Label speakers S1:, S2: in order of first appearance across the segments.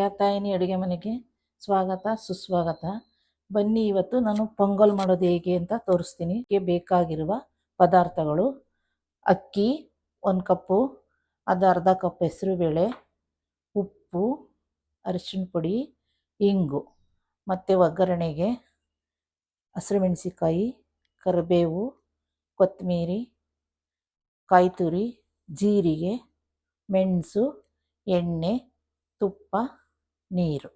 S1: ಕ್ಯಾತಾಯಿನಿ ಅಡುಗೆ ಮನೆಗೆ ಸ್ವಾಗತ, ಸುಸ್ವಾಗತ. ಬನ್ನಿ, ಇವತ್ತು ನಾನು ಪೊಂಗಲ್ ಮಾಡೋದು ಹೇಗೆ ಅಂತ ತೋರಿಸ್ತೀನಿ. ಬೇಕಾಗಿರುವ ಪದಾರ್ಥಗಳು ಅಕ್ಕಿ, ಒಂದು ಕಪ್ಪು ಅದು ಅರ್ಧ ಕಪ್ ಹೆಸರುಬೇಳೆ, ಉಪ್ಪು, ಅರಿಶಿಣ ಪುಡಿ, ಇಂಗು. ಮತ್ತು ಒಗ್ಗರಣೆಗೆ ಹಸಿರುಮೆಣಸಿಕಾಯಿ ಕರಿಬೇವು, ಕೊತ್ತಂಬರಿ ಕಾಯಿ ತುರಿ ಜೀರಿಗೆ, ಮೆಣಸು, ಎಣ್ಣೆ, ತುಪ್ಪ ನೀರು.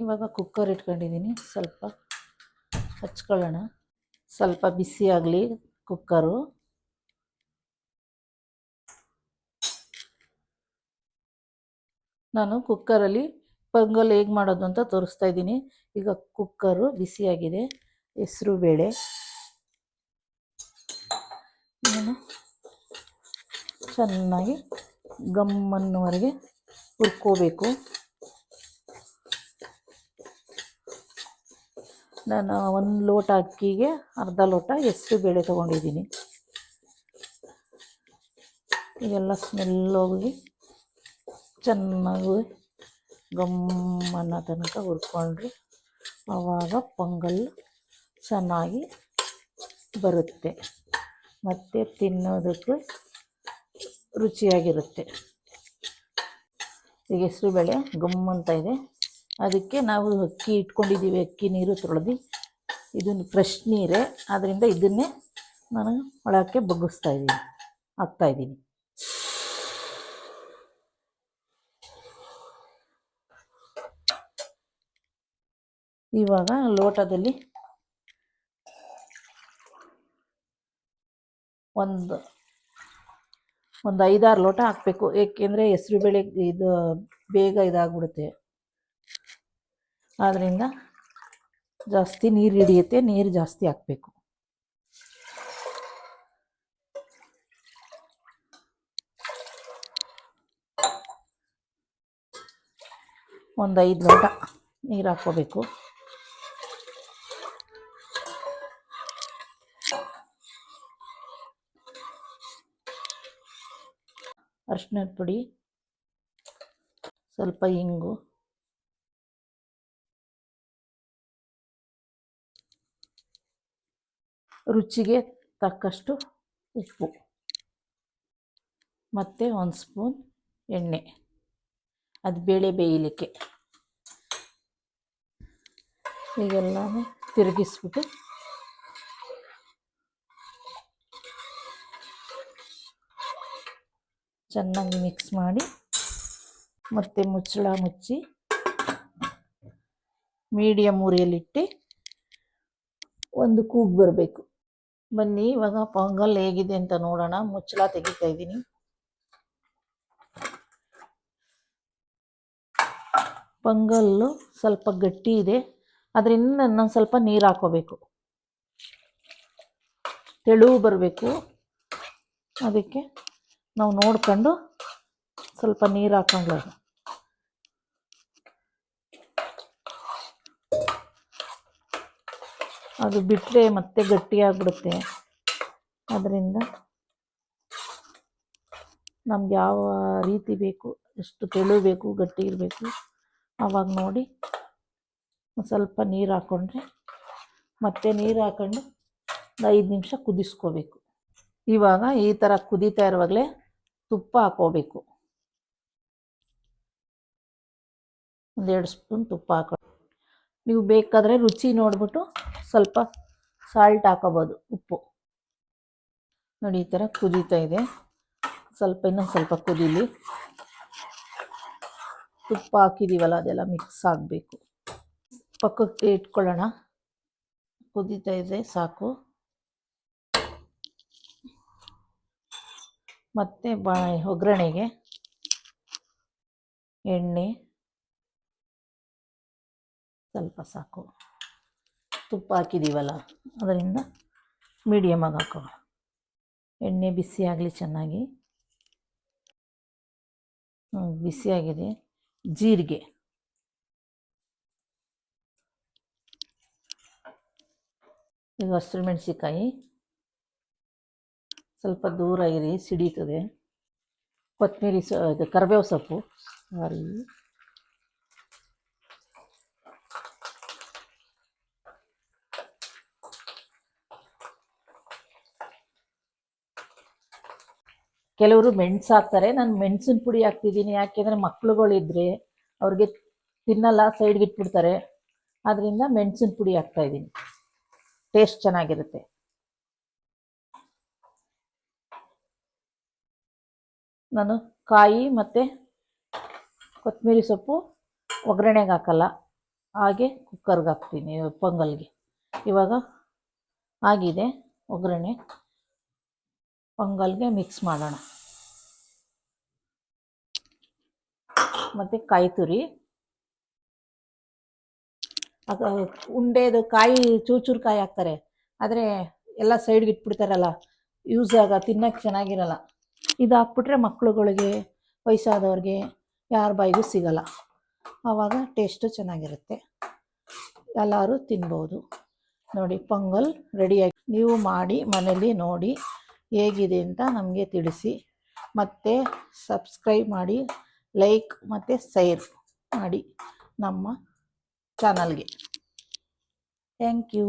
S1: ಇವಾಗ ಕುಕ್ಕರ್ ಇಟ್ಕೊಂಡಿದ್ದೀನಿ ಸ್ವಲ್ಪ ಹಚ್ಕೊಳ್ಳೋಣ. ಸ್ವಲ್ಪ ಬಿಸಿ ಆಗಲಿ ಕುಕ್ಕರು ನಾನು ಕುಕ್ಕರಲ್ಲಿ ಪೊಂಗಲ್ ಹೇಗೆ ಮಾಡೋದು ಅಂತ ತೋರಿಸ್ತಾ ಇದ್ದೀನಿ ಈಗ ಕುಕ್ಕರು ಬಿಸಿಯಾಗಿದೆ ಹೆಸರು ಬೇಳೆ. ನಾನು ಚೆನ್ನಾಗಿ ಗಮ್ಮನ್ನುವರೆಗೆ ಹುರ್ಕೋಬೇಕು. ನಾನು ಒಂದು ಲೋಟ ಅಕ್ಕಿಗೆ ಅರ್ಧ ಲೋಟ ಹೆಸರು ಬೇಳೆ ತೊಗೊಂಡಿದ್ದೀನಿ. ಇದೆಲ್ಲ ಸ್ಮೆಲ್ ಹೋಗಿ ಚೆನ್ನಾಗಿ ಗಮ್ಮನ್ನ ತನಕ ಹುರ್ಕೊಂಡ್ರೆ ಆವಾಗ ಪೊಂಗಲ್ ಚೆನ್ನಾಗಿ ಬರುತ್ತೆ. ಮತ್ತು ತಿನ್ನೋದಕ್ಕೆ ರುಚಿಯಾಗಿರುತ್ತೆ. ಈಗ ಹೆಸರು ಬೇಳೆ ಗಮ್ ಅಂತ ಇದೆ. ಅದಕ್ಕೆ ನಾವು ಅಕ್ಕಿ ಇಟ್ಕೊಂಡಿದ್ದೀವಿ, ಅಕ್ಕಿ ನೀರು ತೊಳೆದು. ಇದನ್ನು ಫ್ರೆಶ್ ನೀರೇ. ಆದ್ದರಿಂದ ಇದನ್ನೇ ನಾನು ಒಳಕ್ಕೆ ಬಗ್ಗಿಸ್ತಾ ಇದ್ದೀನಿ ಹಾಕ್ತಾಯಿದ್ದೀನಿ ಇವಾಗ ಲೋಟದಲ್ಲಿ ಒಂದು ಒಂದು ಐದಾರು ಲೋಟ ಹಾಕಬೇಕು. ಏಕೆಂದರೆ ಹೆಸರು ಬೇಳೆ ಇದು ಬೇಗ ಇದಾಗ್ಬಿಡುತ್ತೆ. ಆದ್ದರಿಂದ ಜಾಸ್ತಿ ನೀರು ಹಿಡಿಯುತ್ತೆ, ನೀರು ಜಾಸ್ತಿ ಹಾಕಬೇಕು. ಒಂದು ಐದು ಲೋಟ ನೀರು ಹಾಕ್ಕೋಬೇಕು. ಅರಿಶಿನದ ಪುಡಿ, ಸ್ವಲ್ಪ ಇಂಗು. ರುಚಿಗೆ ತಕ್ಕಷ್ಟು ಉಪ್ಪು. ಮತ್ತು ಒಂದು ಸ್ಪೂನ್ ಎಣ್ಣೆ. ಅದು ಬೇಳೆ ಬೇಯಲಿಕ್ಕೆ. ಈಗೆಲ್ಲ ತಿರುಗಿಸ್ಬಿಟ್ಟು ಚೆನ್ನಾಗಿ ಮಿಕ್ಸ್ ಮಾಡಿ ಮತ್ತು ಮುಚ್ಚಳ ಮುಚ್ಚಿ ಮೀಡಿಯಮ್ ಉರಿಯಲ್ಲಿಟ್ಟು ಒಂದು ಕೂಗು ಬರಬೇಕು. ಬನ್ನಿ, ಇವಾಗ ಪೊಂಗಲ್ ಹೇಗಿದೆ ಅಂತ ನೋಡೋಣ. ಮುಚ್ಚಳ ತೆಗಿತಾ ಇದ್ದೀನಿ. ಪೊಂಗಲ್ಲು ಸ್ವಲ್ಪ ಗಟ್ಟಿ ಇದೆ. ಅದರಿಂದ ನಾನು ಸ್ವಲ್ಪ ನೀರು ಹಾಕೋಬೇಕು. ತೆಳು ಬರಬೇಕು. ಅದಕ್ಕೆ ನಾವು ನೋಡ್ಕೊಂಡು ಸ್ವಲ್ಪ ನೀರು ಹಾಕೊಂಡ್ಲ ಅದು ಬಿಟ್ಟರೆ ಮತ್ತೆ ಗಟ್ಟಿಯಾಗ್ಬಿಡುತ್ತೆ. ಅದರಿಂದ ನಮ್ಗೆ ಯಾವ ರೀತಿ ಬೇಕು, ಎಷ್ಟು ತೆಳು ಬೇಕು ಗಟ್ಟಿ ಇರಬೇಕು ಆವಾಗ ನೋಡಿ ಸ್ವಲ್ಪ ನೀರು ಹಾಕ್ಕೊಂಡ್ರೆ ಮತ್ತೆ ನೀರು ಹಾಕ್ಕೊಂಡು ಒಂದು ಐದು ನಿಮಿಷ ಕುದಿಸ್ಕೋಬೇಕು. ಇವಾಗ ಈ ಥರ ಕುದೀತಾ ಇರುವಾಗಲೇ ತುಪ್ಪ ಹಾಕೋಬೇಕು. ಒಂದೆರಡು ಸ್ಪೂನ್ ತುಪ್ಪ ಹಾಕೋ ನೀವು ಬೇಕಾದರೆ ರುಚಿ ನೋಡಿಬಿಟ್ಟು ಸ್ವಲ್ಪ ಸಾಲ್ಟ್ ಹಾಕೋಬೋದು, ಉಪ್ಪು. ನೋಡಿ, ಈ ಥರ ಕುದೀತಾ ಇದೆ. ಸ್ವಲ್ಪ, ಇನ್ನೊಂದು ಸ್ವಲ್ಪ ಕುದೀಲಿ. ತುಪ್ಪ ಹಾಕಿದ್ದೀವಲ್ಲ ಅದೆಲ್ಲ ಮಿಕ್ಸ್ ಆಗಬೇಕು. ಪಕ್ಕಕ್ಕೆ ಇಟ್ಕೊಳ್ಳೋಣ. ಕುದೀತಾ ಇದೆ, ಸಾಕು. ಮತ್ತು ಬಾ, ಒಗ್ಗರಣೆಗೆ ಎಣ್ಣೆ. ಸ್ವಲ್ಪ ಸಾಕು. ತುಪ್ಪ ಹಾಕಿದ್ದೀವಲ್ಲ ಅದರಿಂದ ಮೀಡಿಯಮಾಗಿ ಹಾಕೋ ಎಣ್ಣೆ ಬಿಸಿ ಆಗಲಿ ಚೆನ್ನಾಗಿ. ಬಿಸಿಯಾಗಿದೆ ಜೀರಿಗೆ. ಈಗ ಹಸಿರು ಮೆಣಸಿಕಾಯಿ ಸ್ವಲ್ಪ ದೂರ ಇರಿ, ಸಿಡೀತದೆ. ಕೊತ್ತಂಬರಿ ಸೊ, ಇದು ಕರಿಬೇವು ಸೊಪ್ಪು. ಸಾರಿ ಕೆಲವರು ಮೆಣಸು ಹಾಕ್ತಾರೆ. ನಾನು ಮೆಣಸಿನ ಪುಡಿ ಹಾಕ್ತಿದ್ದೀನಿ ಯಾಕೆಂದರೆ ಮಕ್ಳುಗಳಿದ್ರೆ ಅವ್ರಿಗೆ ತಿನ್ನಲ್ಲ ಸೈಡ್ಗೆ ಇಟ್ಬಿಡ್ತಾರೆ. ಆದ್ದರಿಂದ ಮೆಣಸಿನ ಪುಡಿ ಹಾಕ್ತಾ ಇದ್ದೀನಿ ಟೇಸ್ಟ್ ಚೆನ್ನಾಗಿರುತ್ತೆ. ನಾನು ಕಾಯಿ ಮತ್ತು ಕೊತ್ತಂಬರಿ ಸೊಪ್ಪು ಒಗ್ಗರಣೆಗೆ ಹಾಕಲ್ಲ. ಹಾಗೆ ಕುಕ್ಕರ್ಗೆ ಹಾಕ್ತೀನಿ, ಪೊಂಗಲ್ಗೆ. ಇವಾಗ ಆಗಿದೆ ಒಗ್ಗರಣೆ. ಪೊಂಗಲ್ಗೆ ಮಿಕ್ಸ್ ಮಾಡೋಣ. ಮತ್ತು ಕಾಯಿ ತುರಿ ಉಂಡೆದು ಕಾಯಿ, ಚೂಚೂರು ಚೂರು ಕಾಯಿ ಹಾಕ್ತಾರೆ. ಆದರೆ ಎಲ್ಲ ಸೈಡ್ಗೆ ಇಟ್ಬಿಡ್ತಾರಲ್ಲ ಯೂಸ್ ಆಗ ತಿನ್ನಕ್ಕೆ ಚೆನ್ನಾಗಿರಲ್ಲ. ಇದು ಹಾಕ್ಬಿಟ್ರೆ ಮಕ್ಳುಗಳಿಗೆ, ವಯಸ್ಸಾದವ್ರಿಗೆ ಯಾರ ಬಾಯಿಗೂ ಸಿಗಲ್ಲ. ಆವಾಗ ಟೇಸ್ಟು ಚೆನ್ನಾಗಿರುತ್ತೆ. ಎಲ್ಲರೂ ತಿನ್ಬೋದು. ನೋಡಿ, ಪೊಂಗಲ್ ರೆಡಿಯಾಗಿ ನೀವು ಮಾಡಿ, ಮನೇಲಿ ನೋಡಿ. ಹೇಗಿದೆ ಅಂತ ನಮಗೆ ತಿಳಿಸಿ. ಮತ್ತು ಸಬ್ಸ್ಕ್ರೈಬ್ ಮಾಡಿ ಲೈಕ್ ಮತ್ತು ಶೇರ್ ಮಾಡಿ ನಮ್ಮ ಚಾನಲ್ಗೆ ಥ್ಯಾಂಕ್ ಯು